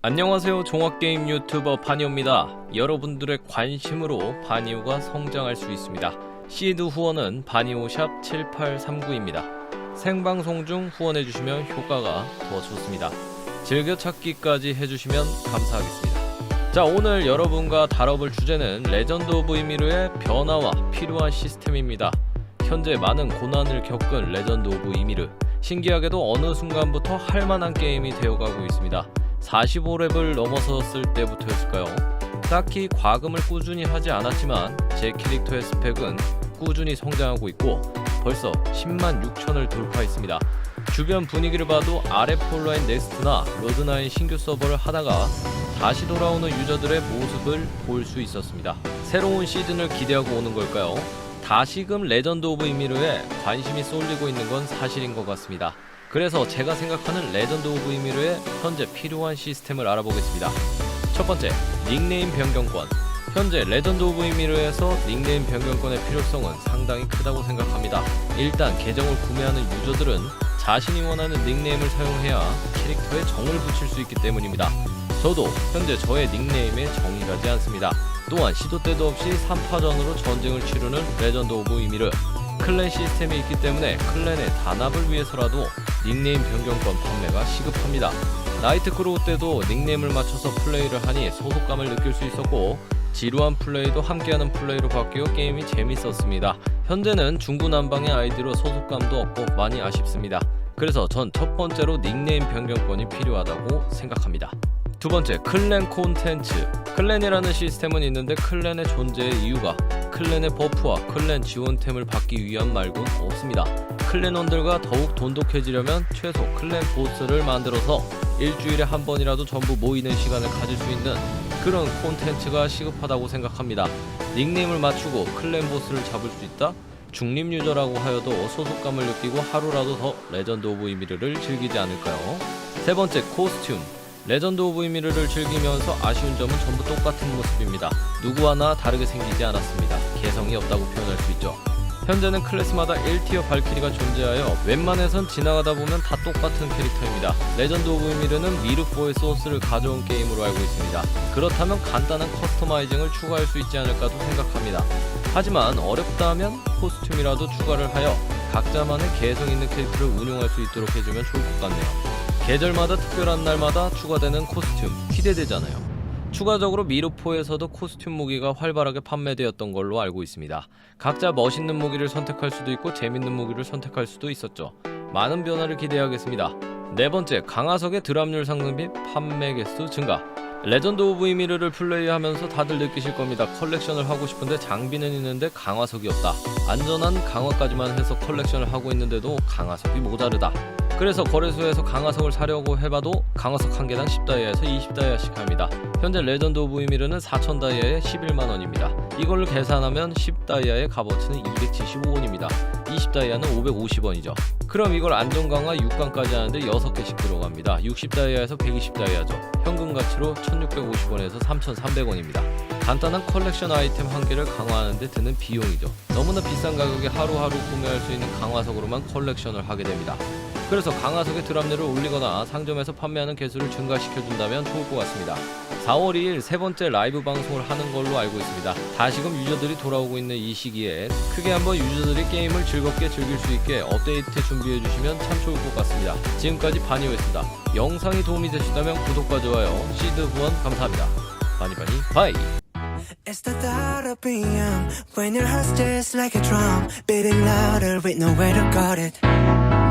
안녕하세요. 종합게임 유튜버 바니오입니다. 여러분들의 관심으로 바니오가 성장할 수 있습니다. 시드 후원은 바니오샵 7839입니다. 생방송 중 후원해주시면 효과가 더 좋습니다. 즐겨찾기까지 해주시면 감사하겠습니다. 자 오늘 여러분과 다뤄볼 주제는 레전드 오브 이미르의 변화와 필요한 시스템입니다. 현재 많은 고난을 겪은 레전드 오브 이미르 신기하게도 어느 순간부터 할만한 게임이 되어가고 있습니다 45렙을 넘어섰을 때부터였을까요? 딱히 과금을 꾸준히 하지 않았지만 제 캐릭터의 스펙은 꾸준히 성장하고 있고 벌써 10만 6천을 돌파했습니다. 주변 분위기를 봐도 아래 폴라인 넥스트나 로드9 신규 서버를 하다가 다시 돌아오는 유저들의 모습을 볼 수 있었습니다. 새로운 시즌을 기대하고 오는 걸까요? 다시금 레전드 오브 이미르에 관심이 쏠리고 있는 건 사실인 것 같습니다. 그래서 제가 생각하는 레전드 오브 이미르의 현재 필요한 시스템을 알아보겠습니다. 첫 번째, 닉네임 변경권. 현재 레전드 오브 이미르에서 닉네임 변경권의 필요성은 상당히 크다고 생각합니다. 일단 계정을 구매하는 유저들은 자신이 원하는 닉네임을 사용해야 캐릭터에 정을 붙일 수 있기 때문입니다. 저도 현재 저의 닉네임에 정이 가지 않습니다. 또한 시도 때도 없이 3파전으로 전쟁을 치르는 레전드 오브 이미르 클랜 시스템이 있기 때문에 클랜의 단합을 위해서라도 닉네임 변경권 판매가 시급합니다. 나이트 크로우 때도 닉네임을 맞춰서 플레이를 하니 소속감을 느낄 수 있었고 지루한 플레이도 함께하는 플레이로 바뀌어 게임이 재밌었습니다. 현재는 중구난방의 아이디로 소속감도 없고 많이 아쉽습니다. 그래서 전 첫 번째로 닉네임 변경권이 필요하다고 생각합니다. 두 번째, 클랜 콘텐츠. 클랜이라는 시스템은 있는데 클랜의 존재의 이유가 클랜의 버프와 클랜 지원템을 받기 위한 말곤 없습니다. 클랜원들과 더욱 돈독해지려면 최소 클랜 보스를 만들어서 일주일에 한 번이라도 전부 모이는 시간을 가질 수 있는 그런 콘텐츠가 시급하다고 생각합니다. 닉네임을 맞추고 클랜 보스를 잡을 수 있다? 중립 유저라고 하여도 소속감을 느끼고 하루라도 더 레전드 오브 이미르를 즐기지 않을까요? 세 번째 코스튬. 레전드 오브 이미르를 즐기면서 아쉬운 점은 전부 똑같은 모습입니다. 누구 하나 다르게 생기지 않았습니다. 개성이 없다고 표현할 수 있죠. 현재는 클래스마다 1티어 발키리가 존재하여 웬만해선 지나가다 보면 다 똑같은 캐릭터입니다. 레전드 오브 이미르는 미르4의 소스를 가져온 게임으로 알고 있습니다. 그렇다면 간단한 커스터마이징을 추가할 수 있지 않을까도 생각합니다. 하지만 어렵다 하면 코스튬이라도 추가를 하여 각자만의 개성 있는 캐릭터를 운용할 수 있도록 해주면 좋을 것 같네요. 계절마다 특별한 날마다 추가되는 코스튬 기대되잖아요. 추가적으로 미르포에서도 코스튬 무기가 활발하게 판매되었던 걸로 알고 있습니다. 각자 멋있는 무기를 선택할 수도 있고 재밌는 무기를 선택할 수도 있었죠. 많은 변화를 기대하겠습니다. 네 번째, 강화석의 드랍률 상승 및 판매 개수 증가. 레전드 오브 이미르를 플레이하면서 다들 느끼실 겁니다. 컬렉션을 하고 싶은데 장비는 있는데 강화석이 없다. 안전한 강화까지만 해서 컬렉션을 하고 있는데도 강화석이 모자르다. 그래서 거래소에서 강화석을 사려고 해봐도 강화석 한 개당 10다이아에서 20다이아씩 합니다. 현재 레전드 오브 이미르는 4,000다이아에 11만원입니다. 이걸 계산하면 10다이아의 값어치는 275원입니다. 20다이아는 550원이죠. 그럼 이걸 안전강화 6강까지 하는데 6개씩 들어갑니다. 60다이아에서 120다이아죠. 현금 가치로 1650원에서 3300원입니다. 간단한 컬렉션 아이템 한 개를 강화하는데 드는 비용이죠. 너무나 비싼 가격에 하루하루 구매할 수 있는 강화석으로만 컬렉션을 하게 됩니다. 그래서 강화석의 드랍률을 올리거나 상점에서 판매하는 개수를 증가시켜준다면 좋을 것 같습니다. 4월 2일 세 번째 라이브 방송을 하는 걸로 알고 있습니다. 다시금 유저들이 돌아오고 있는 이 시기에 크게 한번 유저들이 게임을 즐겁게 즐길 수 있게 업데이트 준비해 주시면 참 좋을 것 같습니다. 지금까지 바니오였습니다. 영상이 도움이 되셨다면 구독과 좋아요, 시드 후원 감사합니다. 바니 바니 바이! It's the thought of being when your heart's just like a drum, beating louder with nowhere to guard it.